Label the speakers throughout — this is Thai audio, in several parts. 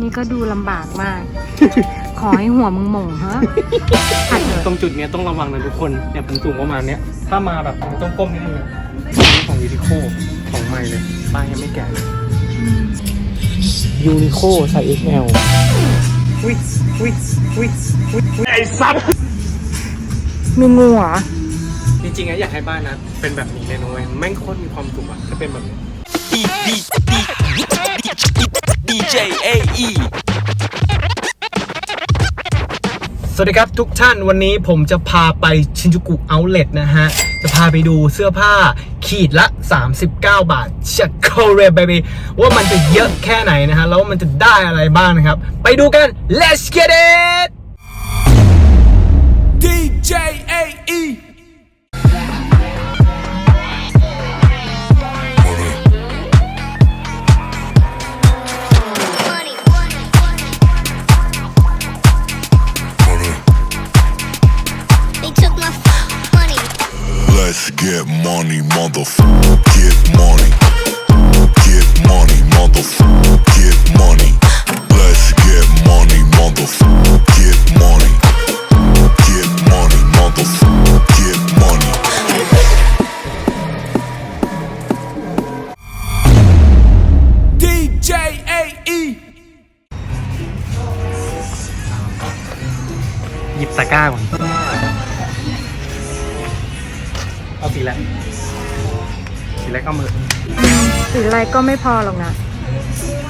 Speaker 1: นี่ก็ดูลำบากมาก ขอให้หัวมึงหม่งฮะผัดเถ
Speaker 2: ตร
Speaker 1: อะ
Speaker 2: งจุดเนี้ยต้องระวังนะทุกคนเนี่ยผมสูงประมาณเนี้ย ถ้ามาแบบต้องก้มนิดนึงอะนี่ของยูนิโคของใหม่เลยป้ายยังไม่แกะเลยยูนิโคใส่ XL อุ้ยอุ้ยอุ้ยอุ้ยอุ๊ยไอ้สัตว์
Speaker 1: มีงูเหรอ
Speaker 2: จริงๆอะอยากให้บ้านนะ เป็นแบบนี้เลยนะเว้ยแม่งโคตรมีความสุขอะถ้าเป็นแบบนี้
Speaker 3: DJ AE
Speaker 2: สวัสดีครับทุกท่านวันนี้ผมจะพาไปชินจูกุเอาท์เล็ตนะฮะ จะพาไปดูเสื้อผ้าขีดละ 39 บาทจากโคเรียบ b ว่ามันจะเยอะแค่ไหนนะฮะ แล้วมันจะได้อะไรบ้างนะครับ ไปดูกัน let's get it
Speaker 3: DJ AE
Speaker 4: get money, motherfucker. Get money. Get money, motherfucker. Get money. Let's get money, motherfucker. Get money. Get money, motherfucker. Get money.
Speaker 3: DJ AE
Speaker 2: หยิบตะกร้าก่อน เอาสีแรกสีแรกก็มือ
Speaker 1: สีอะไรก็ไม่พอหรอกนะ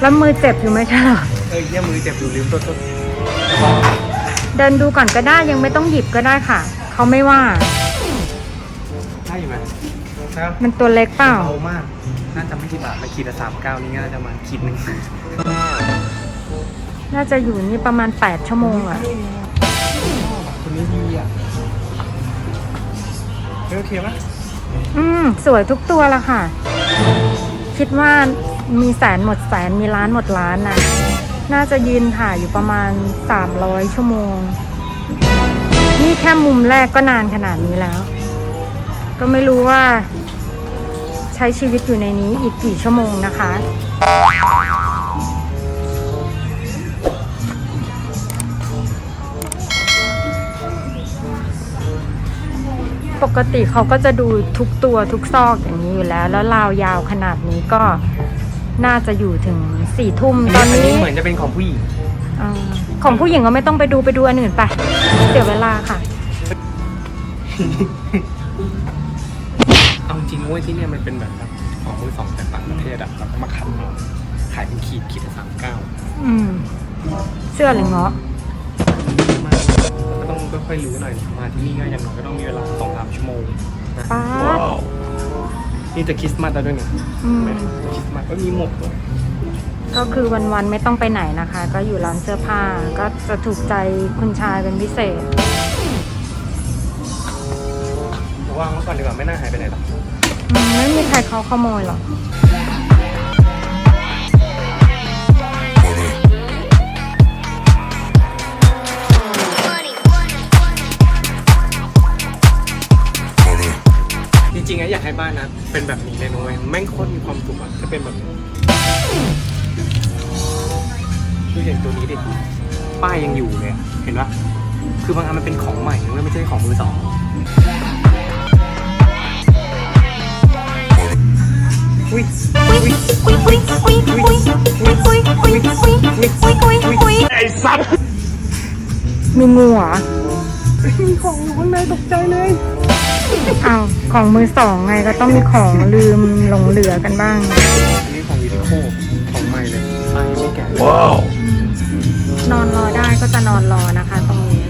Speaker 1: แล้วมือเจ็บอยู่ไหมใช่เหรอ
Speaker 2: เอ้ยเยี่ยมือเจ็บอยู่ลืมตัวตัว
Speaker 1: เดินดูก่อนก็ได้ยังไม่ต้องหยิบก็ได้ค่ะ เขาไม่ว่า
Speaker 2: ได้อยู่ไหมนะครับ
Speaker 1: มันตัวเล็กเปล่า
Speaker 2: เบามาก น่าจะไม่กี่บาทละขีดละสามเก้านี่น่าจะมาขีดหนึ่ง
Speaker 1: น่าจะอยู่นี่ประมาณ 8 ชั่วโมงอะ
Speaker 2: โอเคปะ
Speaker 1: อืม สวยทุกตัวละค่ะ คิดว่ามีแสนหมดแสนมีล้านหมดล้านนะ น่าจะยืนถ่ายอยู่ประมาณ 300 ชั่วโมง นี่แค่มุมแรกก็นานขนาดนี้แล้ว ก็ไม่รู้ว่า ใช้ชีวิตอยู่ในนี้อีกกี่ชั่วโมงนะคะ ปกติเขาก็จะดูทุกตัวทุกซอกอย่างนี้อยู่แล้ว แล้วราวยาวขนาดนี้ก็น่าจะอยู่ถึงสี่ทุ่มตอน
Speaker 2: อัน
Speaker 1: นี้
Speaker 2: นี้เหมือนจะเป็นของผู้หญิง
Speaker 1: อาของผู้หญิงก็ไม่ต้องไปดูไปดูอันอื่นไปเสียเวลาค่ะ
Speaker 2: เอาจริงๆเว้ยที่เนี่ยมันเป็นแบบแบบของมือสองจากต่างประเทศอะแล้วก็มาคัดมาขายเป็นขีดขีดละสามเก้า
Speaker 1: อืม เสื้อหรือเงาะ
Speaker 2: มากก็ต้อง ค่อยๆรู้หน่อย มาที่นี่ก็อย่างน้อยก็ต้องมีเวลาสองสามชั่วโมงนะ
Speaker 1: ป๊าด
Speaker 2: นี่จะคริสต์มาสแล้วด้วยเนี่ย
Speaker 1: อืม
Speaker 2: จะคริสต์มาสก็มีหมวกด้วย
Speaker 1: ก็คือวันๆไม่ต้องไปไหนนะคะ ก็อยู่ร้านเสื้อผ้าก็จะถูกใจคุณชายเป็นพิเศษ
Speaker 2: ระวังไว้ก่อนดีกว่าไม่น่าหายไปไหนหรอก
Speaker 1: อืมไม่มีใครเขาขโมยหรอก
Speaker 2: จริงๆอะอยากให้บ้านนะ เป็นแบบนี้เลยนะเว้ยแม่งโคตรมีความสุขอะถ้าเป็นแบบนี้ดูอย่างตัวนี้ดิป้ายยังอยู่เลยอะเห็นปะคือบางอันมันเป็นของใหม่นะเว้ยไม่ใช่ของมือสองอุ้ยอุ้ยอุ้ยอุ้ยอุ้ยอุ้ยอุ้ยไอ้สัตว์
Speaker 1: มีงูเหรอ
Speaker 2: มีของอยู่ข้างในตกใจเลย
Speaker 1: อ้าวของมือสองไงก็ต้องมีของลืมหลงเหลือกันบ้าง
Speaker 2: อันนี้ของยูนิโคของใหม่เลยป้ายยังไม่แกะเลย
Speaker 4: Wow.
Speaker 1: นอนรอได้ก็จะนอนรอนะคะตรงนี้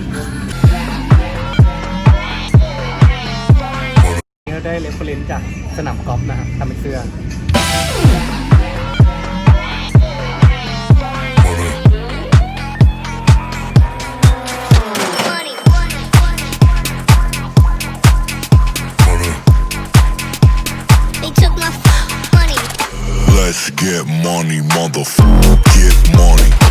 Speaker 2: นี่เราได้เรฟเฟรนซ์จากสนามกอล์ฟนะครับทำเป็นเสื้อ
Speaker 4: get money, motherfucker. Get money.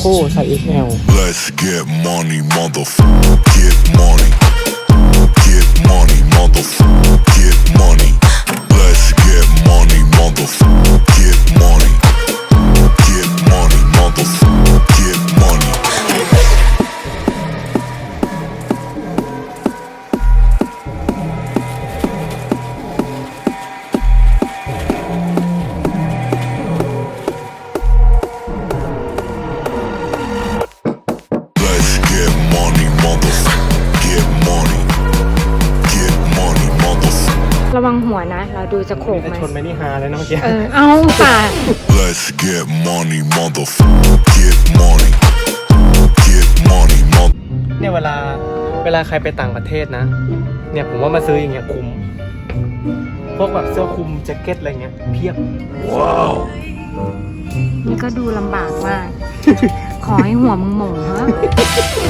Speaker 2: Echo ไซส์ XL
Speaker 4: Let's get money, motherfucker. Get money.
Speaker 1: หัวนะ เราดูจะโขกไหม
Speaker 2: ชนไปนี่ฮาเลยนะเมื่อกี้
Speaker 1: เออเอาค่ะ
Speaker 4: Let's get money, motherfucker. Get money. Get money, mother.
Speaker 2: เนี่ยเวลาเวลาใครไปต่างประเทศนะ เนี่ยผมว่ามาซื้ออย่างเงี้ยคุ้มพวกแบบเสื้อคลุมแจ็คเก็ตอะไรเงี้ยเพียบ
Speaker 1: นี่ก็ดูลำบากมาก ขอให้หัวมึงหม่งเถอะ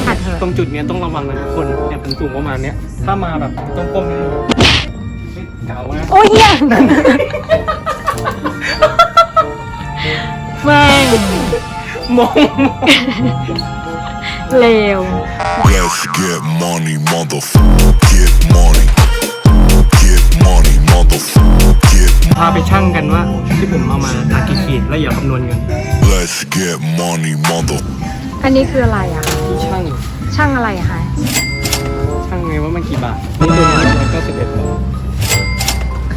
Speaker 1: ขัดเถอะ
Speaker 2: ตรงจุดเนี้ยต้องระวังนะทุกคนเนี่ยผมสูงประมาณเนี้ยถ้ามาแบบต้องก้มนิดนึง เฮ้ยเก๋ามาก
Speaker 1: โอ้ยเหี้ยแม่ง
Speaker 2: มอง
Speaker 1: เลว
Speaker 4: Let's get money, motherfucker. Get money. Get money, motherfucker. Get
Speaker 2: พาไปชั่งกันว่าที่ผมเอามาหนักกี่ขีดแล้วอย่าคำนวณกัน
Speaker 4: Let's get money, mother.
Speaker 1: อันนี้คืออะไรอะคะ
Speaker 2: ที่ช่าง
Speaker 1: ช่างอะไรอะคะ
Speaker 2: ช่างไงว่ามันกี่บาทนี่ตัวนี้ร้อยเก้าสิบเอ็ดบาท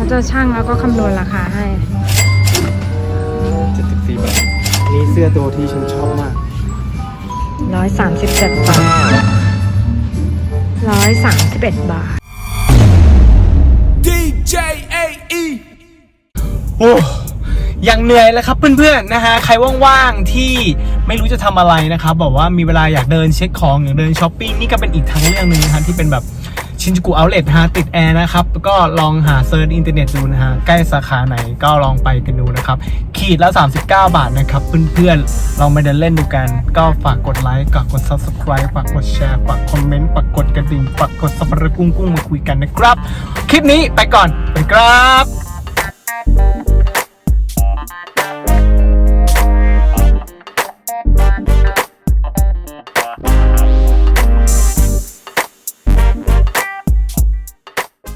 Speaker 1: เขาจะช่างแล้วก็คำนวณราคาให้
Speaker 2: เจ็ดสิบสี่บาทนี่เสื้อตัวที่ฉันชอบมาก
Speaker 1: ร้อยสามสิบเจ็ดบาทร้อยสามสิบเอ็ดบาท
Speaker 3: DJ AE.
Speaker 2: โอ้ยังเหนื่อยแล้วครับเพื่อนๆนะฮะใครว่างๆที่ไม่รู้จะทำอะไรนะครับบอกว่ามีเวลาอยากเดินเช็คของอยากเดินช้อปปิ้งนี่ก็เป็นอีกทางเรื่องหนึ่งนะฮะที่เป็นแบบ ชินจูกุเอาเลทฮะติดแอร์นะครับแล้วก็ลองหาเซิร์ชอินเทอร์เน็ตดูนะฮะ ใกล้สาขาไหนก็ลองไปกันดูนะครับ ขีดละ 39 บาทนะครับ เพื่อนๆ ลองไปเดินเล่นดูกัน ก็ฝากกดไลค์ฝากกด subscribe ฝากกดแชร์ฝากคอมเมนต์ฝากกดกระดิ่งฝากกดสับปะรดกุ้งกุ้งมาคุยกันนะครับ คลิปนี้ไปก่อนไปครับ